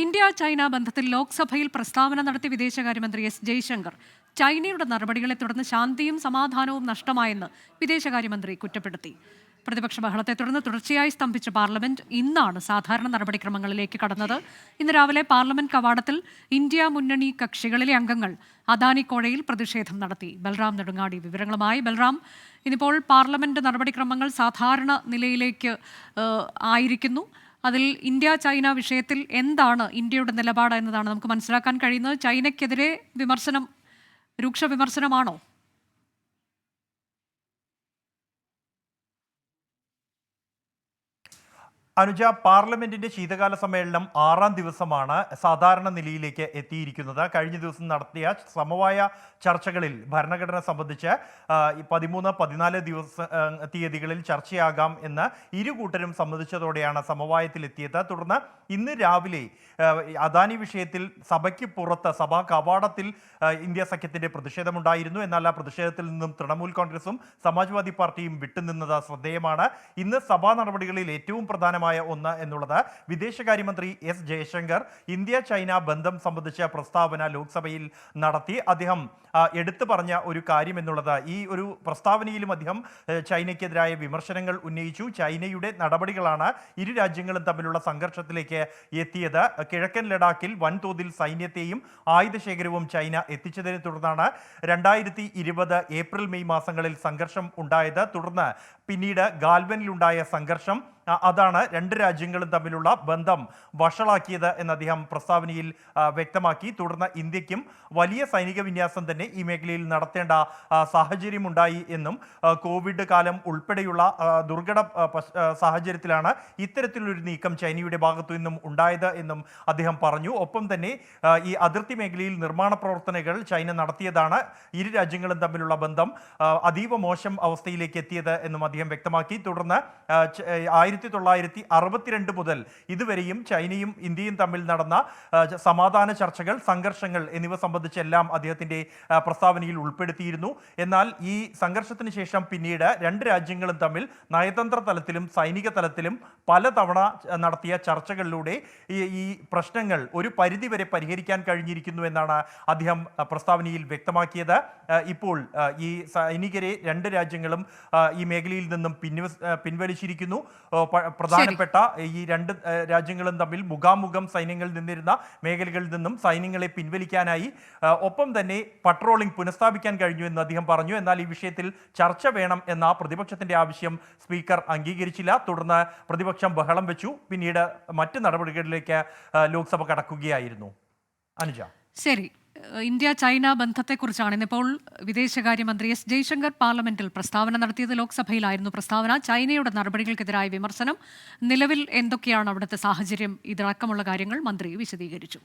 India China ബന്ധത്തിൽ ലോക്സഭയിൽ പ്രസ്താവന നടത്തിയ വിദേശകാര്യമന്ത്രി എസ് ജയശങ്കർ. ചൈനയുടെ നടപടികളെ തുടർന്ന് ശാന്തിയും സമാധാനവും നഷ്ടമായെന്ന് വിദേശകാര്യമന്ത്രി കുറ്റപ്പെടുത്തി. പ്രതിപക്ഷ ബഹളത്തെ തുടർന്ന് തുടർച്ചയായി സ്തംഭിച്ച പാർലമെന്റ് ഇന്നാണ് സാധാരണ നടപടിക്രമങ്ങളിലേക്ക് കടന്നത്. ഇന്ന് രാവിലെ പാർലമെന്റ് കവാടത്തിൽ ഇന്ത്യ മുന്നണി കക്ഷികളിലെ അംഗങ്ങൾ അദാനി കോഴയിൽ പ്രതിഷേധം നടത്തി. ബൽറാം നെടുങ്ങാടി വിവരങ്ങളുമായി. ബൽറാം ഇന്നിപ്പോൾ പാർലമെന്റ് നടപടിക്രമങ്ങൾ സാധാരണ നിലയിലേക്ക് ആയിരിക്കുന്നു. അതിൽ ഇന്ത്യ ചൈന വിഷയത്തിൽ എന്താണ് ഇന്ത്യയുടെ നിലപാട് എന്നതാണ് നമുക്ക് മനസ്സിലാക്കാൻ കഴിയുന്നത്. ചൈനയ്ക്കെതിരെ വിമർശനം രൂക്ഷ വിമർശനമാണോ? അനുജ പാർലമെന്റിന്റെ ശീതകാല സമ്മേളനം ആറാം ദിവസമാണ് സാധാരണ നിലയിലേക്ക് എത്തിയിരിക്കുന്നത്. കഴിഞ്ഞ ദിവസം നടത്തിയ സമവായ ചർച്ചകളിൽ ഭരണഘടന സംബന്ധിച്ച് പതിമൂന്ന് പതിനാല് ദിവസ തീയതികളിൽ ചർച്ചയാകാം എന്ന് ഇരു കൂട്ടരും സമവായത്തിലെത്തിയത് തുടർന്ന് ഇന്ന് രാവിലെ അദാനി വിഷയത്തിൽ സഭയ്ക്ക് പുറത്ത് സഭാ കവാടത്തിൽ ഇന്ത്യ സഖ്യത്തിന്റെ പ്രതിഷേധമുണ്ടായിരുന്നു. എന്നാൽ ആ പ്രതിഷേധത്തിൽ നിന്നും തൃണമൂൽ കോൺഗ്രസും സമാജ്വാദി പാർട്ടിയും വിട്ടുനിന്നത് ശ്രദ്ധേയമാണ്. ഇന്ന് സഭാ നടപടികളിൽ ഏറ്റവും പ്രധാനമായ ഒന്ന് എന്നുള്ളത് വിദേശകാര്യമന്ത്രി എസ് ജയശങ്കർ ഇന്ത്യ ചൈന ബന്ധം സംബന്ധിച്ച പ്രസ്താവന ലോക്സഭയിൽ നടത്തി. അദ്ദേഹം എടുത്തു പറഞ്ഞ ഒരു കാര്യം എന്നുള്ളത് ഈ ഒരു പ്രസ്താവനയിലും അദ്ദേഹം ചൈനയ്ക്കെതിരായ വിമർശനങ്ങൾ ഉന്നയിച്ചു. ചൈനയുടെ നടപടികളാണ് ഇരു രാജ്യങ്ങളും തമ്മിലുള്ള സംഘർഷത്തിലേക്ക് എത്തിയത്. കിഴക്കൻ ലഡാക്കിൽ വൻതോതിൽ സൈന്യത്തെയും ആയുധശേഖരവും ചൈന എത്തിച്ചതിനെ തുടർന്നാണ് രണ്ടായിരത്തി ഇരുപത് ഏപ്രിൽ മെയ് മാസങ്ങളിൽ സംഘർഷം ഉണ്ടായത്. തുടർന്ന് പിന്നീട് ഗാൽവനിലുണ്ടായ സംഘർഷം അതാണ് രണ്ട് രാജ്യങ്ങളും തമ്മിലുള്ള ബന്ധം വഷളാക്കിയത് എന്ന് അദ്ദേഹം പ്രസ്താവനയിൽ വ്യക്തമാക്കി. തുടർന്ന് ഇന്ത്യക്കും വലിയ സൈനിക വിന്യാസം തന്നെ ഈ മേഖലയിൽ നടത്തേണ്ട സാഹചര്യമുണ്ടായി എന്നും കോവിഡ് കാലം ഉൾപ്പെടെയുള്ള ദുർഘട സാഹചര്യത്തിലാണ് ഇത്തരത്തിലൊരു നീക്കം ചൈനയുടെ ഭാഗത്തു നിന്നും ഉണ്ടായത് എന്നും അദ്ദേഹം പറഞ്ഞു. ഒപ്പം തന്നെ ഈ അതിർത്തി മേഖലയിൽ നിർമ്മാണ പ്രവർത്തനങ്ങൾ ചൈന നടത്തിയതാണ് ഇരു രാജ്യങ്ങളും തമ്മിലുള്ള ബന്ധം അതീവ മോശം അവസ്ഥയിലേക്ക് എത്തിയത് എന്നും അദ്ദേഹം വ്യക്തമാക്കി. തുടർന്ന് ആ, ച- ഏ, ആയിരത്തി തൊള്ളായിരത്തി അറുപത്തിരണ്ട് മുതൽ ഇതുവരെയും ചൈനയും ഇന്ത്യയും തമ്മിൽ നടന്ന സമാധാന ചർച്ചകൾ സംഘർഷങ്ങൾ എന്നിവ സംബന്ധിച്ചെല്ലാം അദ്ദേഹത്തിന്റെ പ്രസ്താവനയിൽ ഉൾപ്പെടുത്തിയിരുന്നു. എന്നാൽ ഈ സംഘർഷത്തിന് ശേഷം പിന്നീട് രണ്ട് രാജ്യങ്ങളും തമ്മിൽ നയതന്ത്ര തലത്തിലും സൈനിക തലത്തിലും പലതവണ നടത്തിയ ചർച്ചകളിലൂടെ ഈ പ്രശ്നങ്ങൾ ഒരു പരിധിവരെ പരിഹരിക്കാൻ കഴിഞ്ഞിരിക്കുന്നു എന്നാണ് അദ്ദേഹം പ്രസ്താവനയിൽ വ്യക്തമാക്കിയത്. ഇപ്പോൾ ഈ സൈനികരെ രണ്ട് രാജ്യങ്ങളും ഈ മേഖലയിൽ നിന്നും പിൻവ പിൻവലിച്ചിരിക്കുന്നു. പ്രധാനപ്പെട്ട ഈ രണ്ട് രാജ്യങ്ങളും തമ്മിൽ മുഖാമുഖം സൈന്യങ്ങൾ നിന്നിരുന്ന മേഖലകളിൽ നിന്നും സൈന്യങ്ങളെ പിൻവലിക്കാനായി ഒപ്പം തന്നെ പട്രോളിംഗ് പുനഃസ്ഥാപിക്കാൻ കഴിഞ്ഞു എന്ന് അദ്ദേഹം പറഞ്ഞു. എന്നാൽ ഈ വിഷയത്തിൽ ചർച്ച വേണം എന്ന പ്രതിപക്ഷത്തിന്റെ ആവശ്യം സ്പീക്കർ അംഗീകരിച്ചില്ല. തുടർന്ന് പ്രതിപക്ഷം ബഹളം വെച്ചു. പിന്നീട് മറ്റ് നടപടികളിലേക്ക് ലോക്സഭ കടക്കുകയായിരുന്നു. അനുജ. ശരി. ഇന്ത്യ ചൈന ബന്ധത്തെക്കുറിച്ചാണ് ഇന്നിപ്പോൾ വിദേശകാര്യമന്ത്രി എസ് ജയശങ്കർ പാർലമെന്റിൽ പ്രസ്താവന നടത്തിയത്. ലോക്സഭയിലായിരുന്നു പ്രസ്താവന. ചൈനയുടെ നടപടികൾക്കെതിരായ വിമർശനം നിലവിൽ എന്തൊക്കെയാണ് അവിടുത്തെ സാഹചര്യം? ഇതടക്കമുള്ള കാര്യങ്ങൾ മന്ത്രി വിശദീകരിച്ചു.